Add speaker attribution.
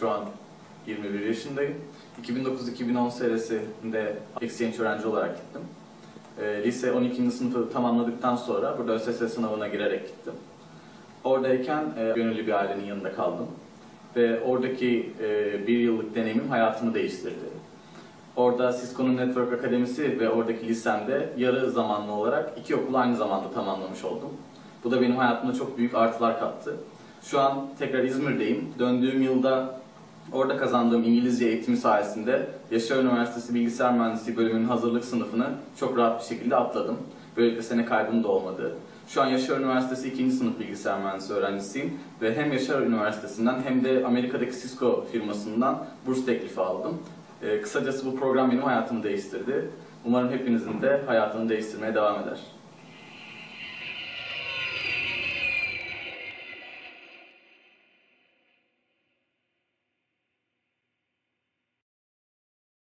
Speaker 1: Şu an 21 yaşındayım. 2009-2010 senesinde exchange öğrenci olarak gittim. Ee, lise 12. sınıfı tamamladıktan sonra burada ÖSS sınavına girerek gittim. Oradayken e, gönüllü bir ailenin yanında kaldım. Ve oradaki e, bir yıllık deneyimim hayatımı değiştirdi. Orada Cisco'nun Network Akademisi ve oradaki lisemde yarı zamanlı olarak iki okulu aynı zamanda tamamlamış oldum. Bu da benim hayatımda çok büyük artılar kattı. Şu an tekrar İzmir'deyim. Döndüğüm yılda orada kazandığım İngilizce eğitimi sayesinde Yaşar Üniversitesi Bilgisayar Mühendisliği bölümünün hazırlık sınıfını çok rahat bir şekilde atladım. Böylelikle sene kaybım da olmadı. Şu an Yaşar Üniversitesi 2. sınıf bilgisayar mühendisi öğrencisiyim ve hem Yaşar Üniversitesi'nden hem de Amerika'daki Cisco firmasından burs teklifi aldım. Ee, kısacası bu program benim hayatımı değiştirdi. Umarım hepinizin de hayatını değiştirmeye devam eder.